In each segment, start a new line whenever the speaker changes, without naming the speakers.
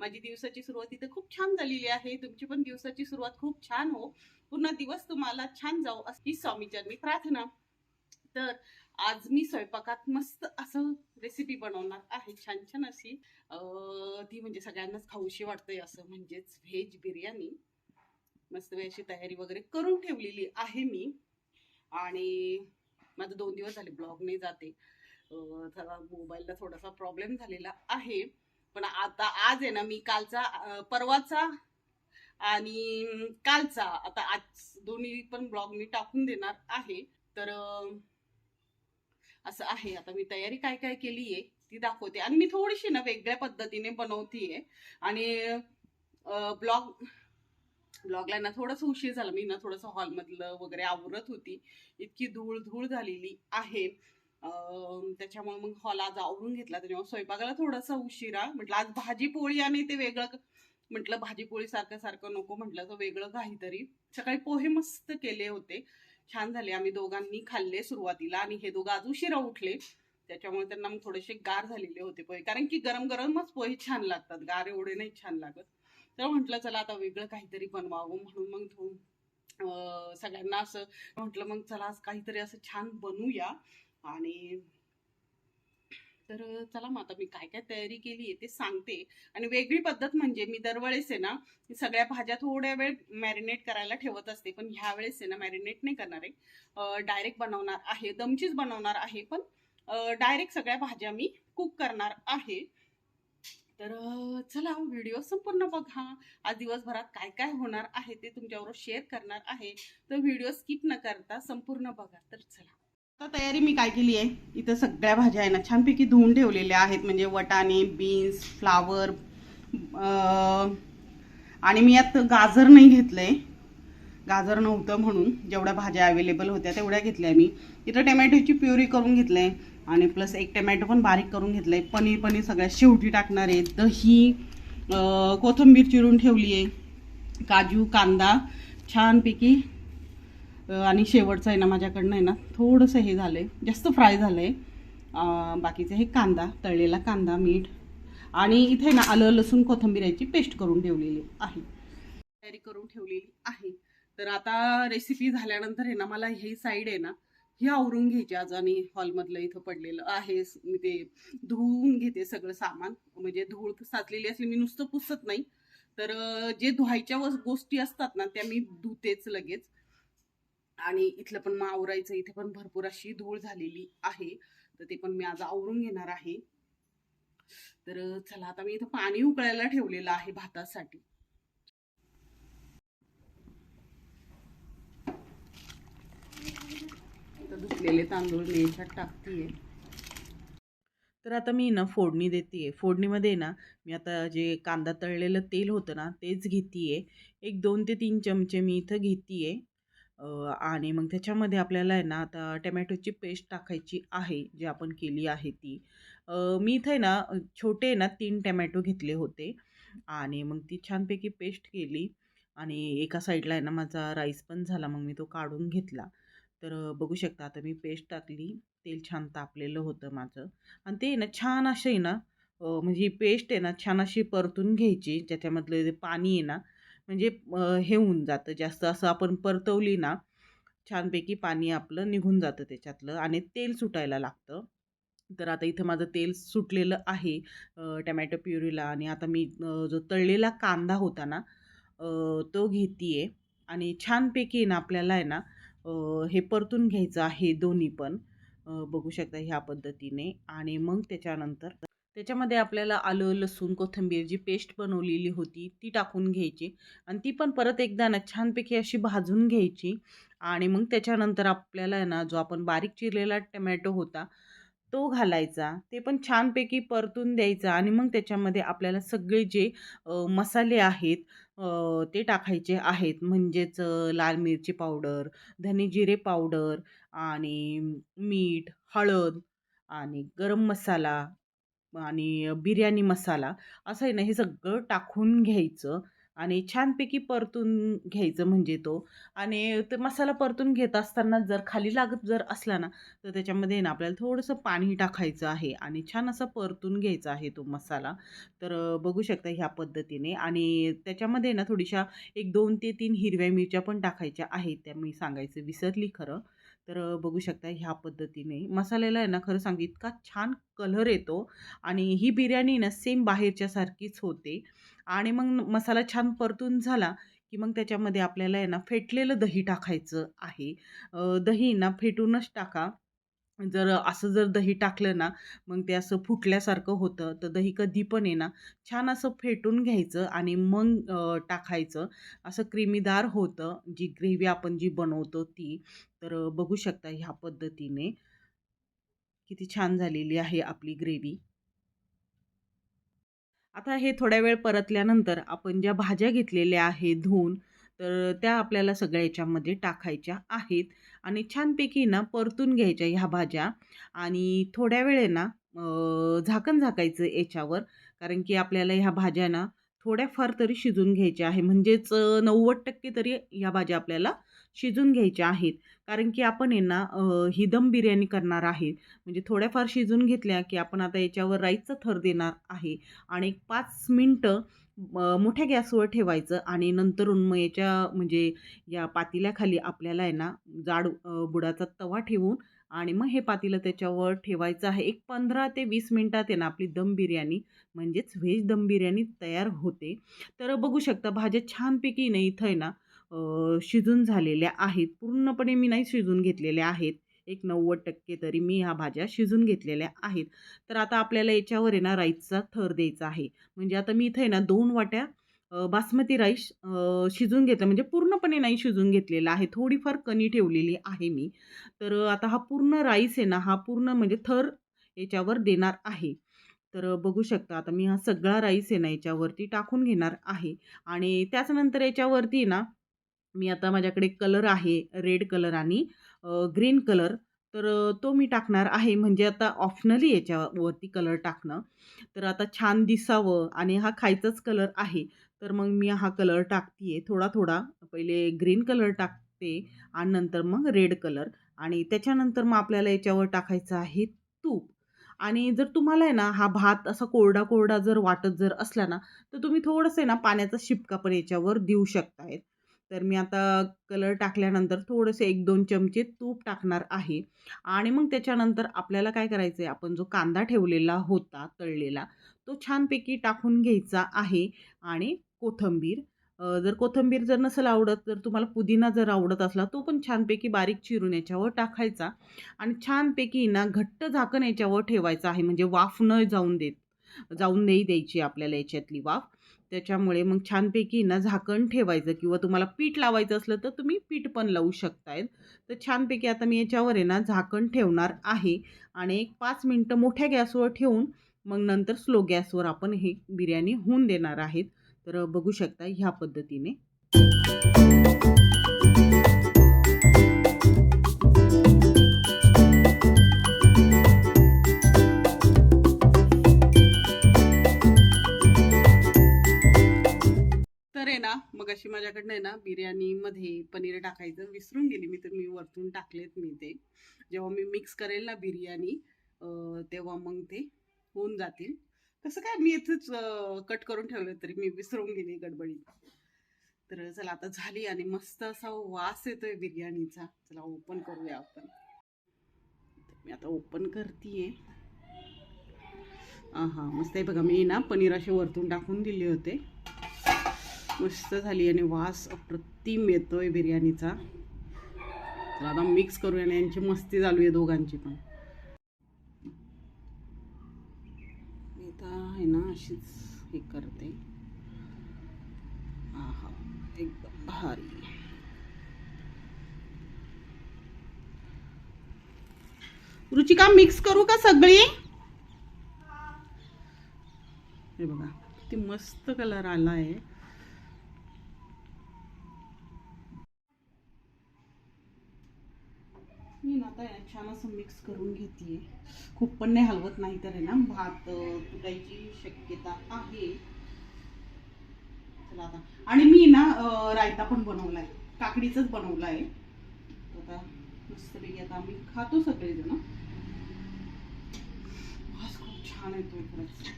माझी दिवसाची सुरुवात इथे खूप छान झालेली आहे. तुमची पण दिवसाची सुरुवात खूप छान हो. पूर्ण दिवस तुम्हाला छान जाऊ अशी स्वामीचरणी प्रार्थना. तर आज मी स्वयंपाकात मस्त असं रेसिपी बनवणार आहे. छान छान अशी ती म्हणजे सगळ्यांनाच खाऊशी वाटते असं म्हणजेच व्हेज बिर्याणी. मस्त अशी तयारी वगैरे करून ठेवलेली आहे मी. आणि माझं दोन दिवस झाले ब्लॉग नाही जाते जरा मोबाईलला थोडासा प्रॉब्लेम झालेला आहे. पण आता आज आहे ना मी कालचा परवाचा आणि कालचा आता आज दोन्ही पण ब्लॉग मी टाकून देणार आहे. तर असं आहे. आता मी तयारी काय काय केली आहे ती दाखवते. आणि मी थोडीशी ना वेगळ्या पद्धतीने बनवतीये. आणि ब्लॉग ब्लॉगला ना थोडंसं उशीर झाला. मी ना थोडंसं हॉलमधलं वगैरे आवरत होती. इतकी धूळ धूळ झालेली आहे. त्याच्यामुळे मग हॉल आज आवरून घेतला. त्याच्यामुळे स्वयंपाकाला थोडासा उशिरा म्हटलं आज भाजी पोळी आणि ते वेगळं म्हटलं भाजी पोळी सारखं सारखं नको म्हटलं तर वेगळं काहीतरी सकाळी पोहे मस्त केले होते. छान झाले. आम्ही दोघांनी खाल्ले सुरुवातीला आणि हे दोघं आज उशिरा उठले. त्याच्यामुळे त्यांना मग थोडेसे गार झालेले होते पोहे. कारण की गरम गरमच पोहे छान लागतात. गार एवढे नाही छान लागत. तर म्हटलं चला आता वेगळं काहीतरी बनवावं. म्हणून मग सगळ्यांना असं म्हटलं मग चला आज काहीतरी असं छान बनवूया आणि तर चला मग आता मी काय काय तयारी केली आहे ते सांगते. आणि वेगळी पद्धत म्हणजे मी दरवेळेस आहे ना सगळ्या भाज्या थोड्या वेळ मॅरिनेट करायला ठेवत असते पण ह्या वेळेस आहे ना मॅरिनेट नाही करणार आहे. डायरेक्ट बनवणार आहे दमचीच बनवणार आहे पण डायरेक्ट सगळ्या भाज्या मी कुक करणार आहे. तर चला हो, व्हिडिओ संपूर्ण बघा. आज दिवसभरात काय काय होणार आहे ते तुमच्याबरोबर शेअर करणार आहे. तर व्हिडिओ स्किप न करता संपूर्ण बघा. तर चला. आता तयारी मी काय केली आहे? इथं सगळ्या भाज्या आहे ना छानपैकी धुवून ठेवलेल्या आहेत. म्हणजे वटाणे बीन्स फ्लावर आणि मी यात गाजर नाही घेतलंय. गाजर नव्हतं म्हणून जेवढ्या भाज्या अवेलेबल होत्या तेवढ्या घेतल्या मी. इथं टमॅटोची प्युरी करून घेतलंय आणि प्लस एक टमॅटो पण बारीक करून घेतलंय. पनीर पनीर सगळ्यात शेवटी टाकणार आहे. दही कोथिंबीर चिरून ठेवली आहे. काजू कांदा छानपैकी आणि शेवटचं आहे ना माझ्याकडनं आहे ना थोडंसं हे झालं आहे जास्त फ्राय झालं आहे बाकीचं हे कांदा तळलेला कांदा मीठ. आणि इथे ना आलं लसूण कोथिंबीर याची पेस्ट करून ठेवलेली आहे. तयारी करून ठेवलेली आहे. तर आता रेसिपी झाल्यानंतर आहे ना मला ही साईड आहे ना ही आवरून घ्यायची. आज आणि हॉलमधलं इथं पडलेलं आहे. मी ते धुवून घेते सगळं सामान. म्हणजे धूळ साचलेली असली मी नुसतं पुसत नाही. तर जे धुवायच्या वस- गोष्टी असतात ना त्या मी धुतेच लगेच. आणि इथलं पण मग आवरायचं इथे पण भरपूर अशी धूळ झालेली आहे. तर ते पण मी आज आवरून घेणार आहे. तर चला आता मी इथं पाणी उकळायला ठेवलेलं आहे भातासाठी. तर धुतलेले तांदूळ मी याच्यात टाकतीये. तर आता मी ना फोडणी देते फोडणीमध्ये ना मी आता जे कांदा तळलेलं तेल होतं ना तेच घेते एक दोन ते तीन चमचे मी इथं घेते आणि मग त्याच्यामध्ये आपल्याला आहे ना आता टमॅटोची पेस्ट टाकायची आहे जी आपण केली आहे ती. मी इथं आहे ना छोटे आहे ना तीन टमॅटो घेतले होते. आणि मग ती छानपैकी पेस्ट केली. आणि एका साईडला आहे ना माझा राईस पण झाला मग मी तो काढून घेतला. तर बघू शकता आता मी पेस्ट टाकली. तेल छान तापलेलं होतं माझं. आणि ते आहे ना छान असे आहे ना म्हणजे ही पेस्ट आहे ना छान अशी परतून घ्यायची. ज्याच्यामधलं पाणी आहे ना म्हणजे हे होऊन जातं जास्त. असं आपण परतवली ना छानपैकी पाणी आपलं निघून जातं त्याच्यातलं आणि तेल सुटायला लागतं. तर आता इथं माझं तेल सुटलेलं आहे टमॅटो प्युरीला आणि आता मी जो तळलेला कांदा होता ना तो घेते आणि छानपैकी ना आपल्याला आहे ना हे परतून घ्यायचं आहे दोन्ही पण. बघू शकता ह्या पद्धतीने आणि मग त्याच्यानंतर त्याच्यामध्ये आपल्याला आलं लसूण कोथिंबीर जी पेस्ट बनवलेली होती ती टाकून घ्यायची. आणि ती पण परत एकदा ना छानपैकी अशी भाजून घ्यायची. आणि मग त्याच्यानंतर आपल्याला ना जो आपण बारीक चिरलेला टमॅटो होता तो घालायचा. ते पण छानपैकी परतून द्यायचा आणि मग त्याच्यामध्ये आपल्याला सगळे जे मसाले आहेत ते टाकायचे आहेत. म्हणजेच लाल मिरची पावडर धने जिरे पावडर आणि मीठ हळद आणि गरम मसाला आणि बिर्याणी मसाला असं आहे ना हे सगळं टाकून घ्यायचं आणि छानपैकी परतून घ्यायचं म्हणजे तो. आणि ते मसाला परतून घेत असताना जर खाली लागत जर असला ना तर त्याच्यामध्ये ना आपल्याला थोडंसं पाणी टाकायचं आहे आणि छान असं परतून घ्यायचा आहे तो मसाला. तर बघू शकता ह्या पद्धतीने आणि त्याच्यामध्ये ना थोडीशा एक दोन ते तीन हिरव्या मिरच्या पण टाकायच्या आहेत त्या मी सांगायचं विसरली खरं. तर बघू शकता ह्या पद्धतीने. मसाल्याला आहे ना खरं सांगू इतका छान कलर येतो आणि ही बिर्याणी ना सेम बाहेरच्यासारखीच होते. आणि मग मसाला छान परतून झाला की मग त्याच्यामध्ये आपल्याला आहे ना फेटलेलं दही टाकायचं आहे. दही ना फेटूनच टाका. जर असं जर दही टाकलं ना मग ते असं फुटल्यासारखं होतं तर दही कधी पण आहे ना छान असं फेटून घ्यायचं आणि मग टाकायचं. असं क्रिमीदार होतं जी ग्रेव्ही आपण जी बनवतो ती. तर बघू शकता ह्या पद्धतीने किती छान झालेली आहे आपली ग्रेव्ही. आता हे थोड्या वेळ परतल्यानंतर आपण ज्या भाज्या घेतलेल्या आहे धुवून तर त्या आपल्याला सगळ्या याच्यामध्ये टाकायच्या आहेत. आणि छानपैकी ना परतून घ्यायच्या ह्या भाज्या. आणि थोड्या वेळेना ना झाकण झाकायचं याच्यावर. कारण की आपल्याला ह्या भाज्या ना थोड्याफार तरी शिजून घ्यायच्या आहे. म्हणजेच नव्वद टक्के तरी ह्या भाज्या आपल्याला शिजून घ्यायच्या आहेत. कारण की आपण यांना ही दम बिर्याणी करणार आहे. म्हणजे थोड्याफार शिजून घेतल्या की आपण आता याच्यावर राईसचा थर देणार आहे. आणि एक पाच मिनटं मोठ्या गॅसवर ठेवायचं आणि नंतर उन्मयाच्या म्हणजे या पातेल्याखाली आपल्याला आहे ना जाड बुडाचा तवा ठेवून आणि मग हे पातेलं त्याच्यावर ठेवायचं आहे. एक पंधरा ते वीस मिनटात आहे ना आपली दम बिर्याणी म्हणजेच व्हेज दम बिर्याणी तयार होते. तर बघू शकता भाज्या छानपैकी नाही इथं आहे ना शिजून झालेल्या आहेत. पूर्णपणे मी नाही शिजून घेतलेल्या आहेत. एक नव्वद टक्के तरी मी ह्या भाज्या शिजून घेतलेल्या आहेत. तर आता आपल्याला याच्यावर आहे ना राईसचा थर द्यायचा आहे. म्हणजे आता मी इथे आहे ना दोन वाट्या बासमती राईस शिजून घेतला. म्हणजे पूर्णपणे नाही शिजून घेतलेला आहे. थोडीफार कणी ठेवलेली आहे मी. तर आता हा पूर्ण राईस आहे ना हा पूर्ण म्हणजे थर याच्यावर देणार आहे. तर बघू शकता आता मी हा सगळा राईस आहे ना याच्यावरती टाकून घेणार आहे. आणि त्याचनंतर याच्यावरती ना मी आता माझ्याकडे कलर आहे रेड कलर आणि ग्रीन कलर तर तो मी टाकणार आहे. म्हणजे आता ऑप्शनली याच्यावरती कलर टाकणं. तर आता छान दिसावं आणि हा खायचाच कलर आहे. तर मग मी हा कलर टाकते थोडा थोडा पहिले ग्रीन कलर टाकते आणि नंतर मग रेड कलर. आणि त्याच्यानंतर मग आपल्याला याच्यावर टाकायचं आहे तूप. आणि जर तुम्हाला आहे ना हा भात असा कोरडा कोरडा जर वाटत जर असला ना तर तुम्ही थोडंसं आहे ना पाण्याचा शिपका पण याच्यावर देऊ शकतायत. तर मी आता कलर टाकल्यानंतर थोडंसं एक दोन चमचे तूप टाकणार आहे. आणि मग त्याच्यानंतर आपल्याला काय करायचं आहे आपण जो कांदा ठेवलेला होता तळलेला तो छानपैकी टाकून घ्यायचा आहे. आणि कोथिंबीर जर कोथिंबीर जर नसेल आवडत तर तुम्हाला पुदिना जर आवडत असला तो पण छानपैकी बारीक चिरून याच्यावर टाकायचा. आणि छानपैकी ना घट्ट झाकण याच्यावर ठेवायचं आहे म्हणजे वाफ न जाऊन देत जाऊन नाही द्यायची आपल्याला याच्यातली वाफ. त्याच्यामुळे मग छानपैकी ना झाकण ठेवायचं किंवा तुम्हाला पीठ लावायचं असलं तर तुम्ही पीठ पण लावू शकतायत. तर छानपैकी आता मी याच्यावर आहे ना झाकण ठेवणार आहे आणि एक पाच मिनटं मोठ्या गॅसवर ठेवून मग नंतर स्लो गॅसवर आपण हे बिर्याणी होऊन देणार आहेत. तर बघू शकता ह्या पद्धतीने. मगाशी ना माझ्याकडनं आहे ना बिर्याणीमध्ये पनीर टाकायचं विसरून गेली मी तर मी वरतून टाकलेत मी ते. जेव्हा मी मिक्स करेल ना बिर्याणी तेव्हा मग ते होऊन जातील. कसं काय मी इथंच कट करून ठेवलं तरी मी विसरून गेली गडबडी तर चला आता झाली आणि मस्त असा वास येतोय बिर्याणीचा. चला ओपन करूया आपण. मी आता ओपन करते हा मस्त आहे बघा मी ना पनीर असे वरतून टाकून दिले होते. मस्त झाली आणि वास अप्रतिम येतोय बिर्याणीचा. तर आता मिक्स करूया आणि यांची मस्ती चालू आहे दोघांची पण. मी आता आहे ना अशीच हे करते. आहा एकदम भारी. रुचिका मिक्स करू का सगळी? हे बघा किती मस्त कलर आला आहे मी ना आता छान असं मिक्स करून घेते खूप पण नाही हलवत नाही तर आहे ना भात तुटायची शक्यता आहे. चला आता. आणि मी ना रायता पण बनवलाय. काकडीचाच बनवला आहे आता मस्तपैकी आता आम्ही खातो सगळेजण. वास खूप छान येतो खरंच.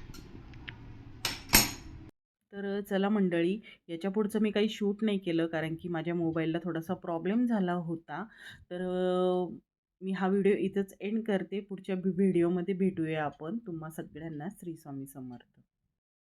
तर चला मंडळी याच्या पुढचं मी काही शूट नाही केलं कारण की माझ्या मोबाईलला थोडासा प्रॉब्लेम झाला होता. तर मी हा व्हिडिओ इथंच एंड करते. पुढच्या व्हिडिओमध्ये भेटूया आपण. तुम्हा सगळ्यांना श्री स्वामी समर्थ.